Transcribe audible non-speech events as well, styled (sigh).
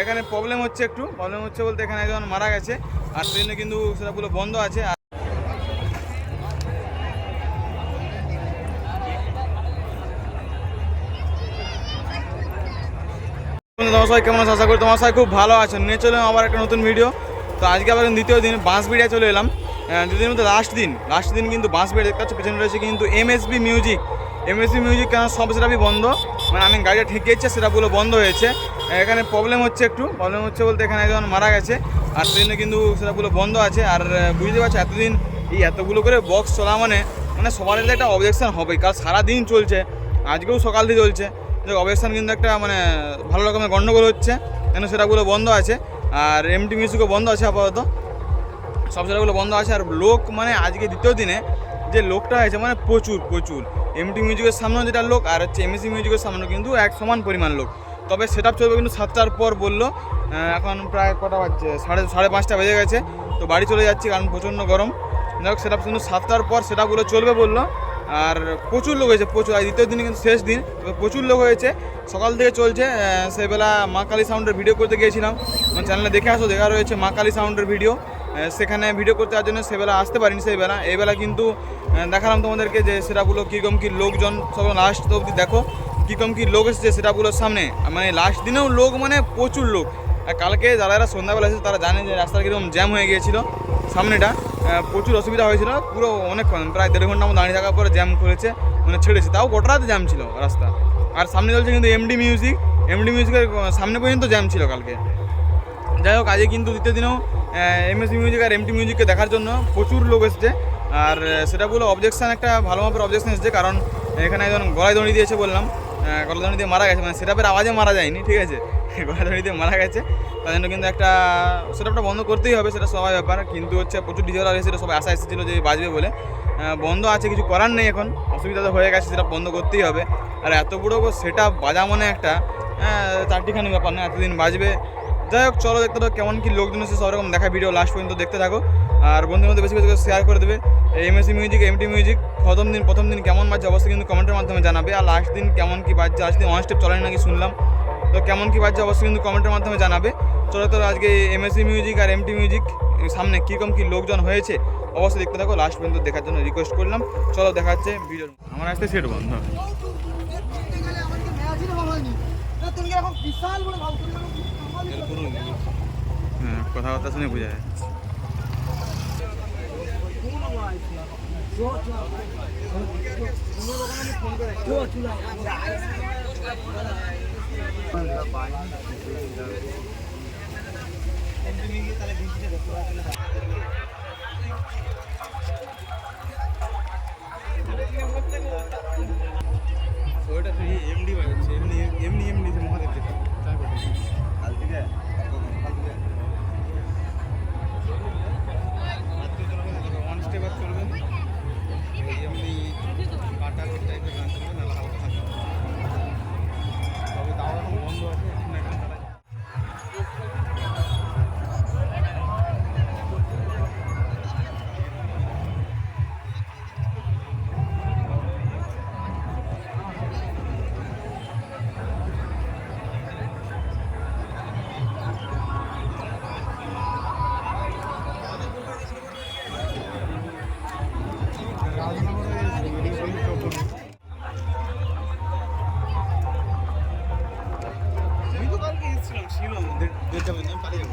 এখানে প্রবলেম হচ্ছে একটু। প্রবলেম হচ্ছে বলতে এখানে একজন মারা গেছে। আর জন্য কিন্তু সেটা পুরো বন্ধ আছে। আর সবাই কেমন আশা করি তোমার সবাই খুব ভালো আছো। নিয়ে চলে আবার একটা নতুন ভিডিও তো আজকে আবার দ্বিতীয় দিন বাঁশবিড়িয়া চলে এলাম। দ্বিতীয় মধ্যে লাস্ট দিন। লাস্ট দিন কিন্তু বাঁশ বাঁশবিড়িয়া দেখতে পেছনে রয়েছে কিন্তু এমএসবি মিউজিক এমএসবি মিউজিক কেন সব সেটাই বন্ধ। মানে আমি গাড়িটা ঠেকিয়েছে সেটা বন্ধ হয়েছে। এখানে প্রবলেম হচ্ছে একটু। প্রবলেম হচ্ছে বলতে এখানে একজন মারা গেছে। আর জন্য কিন্তু সেটা পুরো বন্ধ আছে। আর বুঝতে পারছ, এতদিন এই এতগুলো করে বক্স চলা মানে মানে সবার একটা অবজেকশন হবেই। কারণ সারাদিন চলছে। আজকেও সকাল থেকে চলছে। যে অবজেকশন কিন্তু একটা মানে ভালো রকমের গণ্ডগোল হচ্ছে। কেন সেটাগুলো বন্ধ আছে। আর এমটি মিউজিকও বন্ধ আছে আপাতত। সব সেটাগুলো বন্ধ আছে। আর লোক মানে আজকে দ্বিতীয় দিনে যে লোকটা হয়েছে মানে প্রচুর প্রচুর। এমটি মিউজিকের সামনেও যেটা লোক, আর হচ্ছে এমএসি মিউজিকের সামনেও কিন্তু এক সমান পরিমাণ লোক। তবে সেট আপ চলবে কিন্তু সাতটার পর বলল। এখন প্রায় কটা বাজছে? সাড়ে সাড়ে পাঁচটা বেজে গেছে। তো বাড়ি চলে যাচ্ছি কারণ প্রচণ্ড গরম। যাই হোক সেটা কিন্তু সাতটার পর সেটাগুলো চলবে বলল। আর প্রচুর লোক হয়েছে, প্রচুর। আর দ্বিতীয় দিনে কিন্তু শেষ দিন। প্রচুর লোক হয়েছে। সকাল থেকে চলছে সেবেলা মা কালী সাউন্ডের ভিডিও করতে গিয়েছিলাম। চ্যানেলে দেখে আসো, দেখা রয়েছে মা কালী সাউন্ডের ভিডিও সেখানে ভিডিও করতে যাওয়ার জন্য সেবেলা আসতে পারিনি সেই বেলা এই বেলা কিন্তু দেখালাম তোমাদেরকে যে সেটাগুলো কীরকম কী লোকজন, সব লাস্ট অবধি দেখো। কীরকম কী লোক এসেছে সেটাগুলোর সামনে? মানে লাস্ট দিনেও লোক মানে প্রচুর লোক। আর কালকে যারা যারা সন্ধ্যাবেলা এসেছে তারা জানে যে রাস্তা কীরকম জ্যাম হয়ে গিয়েছিল। সামনেটা প্রচুর অসুবিধা হয়েছিল, পুরো অনেকক্ষণ, প্রায় দেড় ঘণ্টা মতো দাঁড়িয়ে থাকার পরে জ্যাম খুলেছে মানে ছেড়েছে। তাও গোটা রাতে জ্যাম ছিল রাস্তা। আর সামনে চলছে কিন্তু এমডি মিউজিক এমডি মিউজিকের সামনে পর্যন্ত জ্যাম ছিল কালকে। যাই হোক, আজকে কিন্তু দ্বিতীয় দিনেও এমএসি মিউজিক আর এমটি মিউজিককে দেখার জন্য প্রচুর লোক এসছে। আর সেটা বলে অবজেকশন একটা ভালো মাপের অবজেকশন এসছে, কারণ এখানে একজন গলায় দড়ি দিয়েছে বললাম। দিয়ে মারা গেছে মানে সেটাপের আওয়াজে মারা যায়নি, ঠিক আছে? (laughs) দিয়ে মারা গেছে, তার জন্য কিন্তু একটা সেটাপটা বন্ধ করতেই হবে, সেটা সবাই ব্যাপার। কিন্তু হচ্ছে প্রচুর ডিজেল এসেছিল, সবাই আশা এসেছিল যে বাজবে বলে। বন্ধ আছে, কিছু করার নেই এখন, অসুবিধা তো হয়ে গেছে সেটা বন্ধ করতেই হবে। আর এত বড় সেটা বাজা মনে একটা চারটিখানি ব্যাপার না, এতদিন বাজবে। যাই হোক চলো দেখতে থাকো কেমন কি লোকজন এসে সব রকম দেখা ভিডিও লাস্ট পর্যন্ত দেখতে থাকো আর বন্ধুদের মধ্যে বেশি বেশি করে শেয়ার করে দেবে এমএসি মিউজিক এমটি মিউজিক প্রথম দিন প্রথম দিন কেমন বাজছে অবশ্যই কিন্তু কমেন্টের মাধ্যমে জানাবে আর লাস্ট দিন কেমন কি বাজছে লাস্ট দিন ওয়ান স্টেপ চলেনি নাকি শুনলাম তো কেমন কি বাজছে অবশ্যই কিন্তু কমেন্টের মাধ্যমে জানাবে চলো তো আজকে এমএসি মিউজিক আর এমটি মিউজিক সামনে কীরকম কি লোকজন হয়েছে অবশ্যই দেখতে থাকো লাস্ট পর্যন্ত দেখার জন্য রিকোয়েস্ট করলাম চলো দেখাচ্ছে ভিডিও আমার আসতে সেট বন্ধ তুমি এরকম বিশাল বড় হ্যাঁ কথাবার্তা শুনে বোঝা যায়। ওইটা আমি তো কালকে এসেছিলাম ছিল দেড় দেড়টা পর্যন্ত আমি পালিয়ে যাব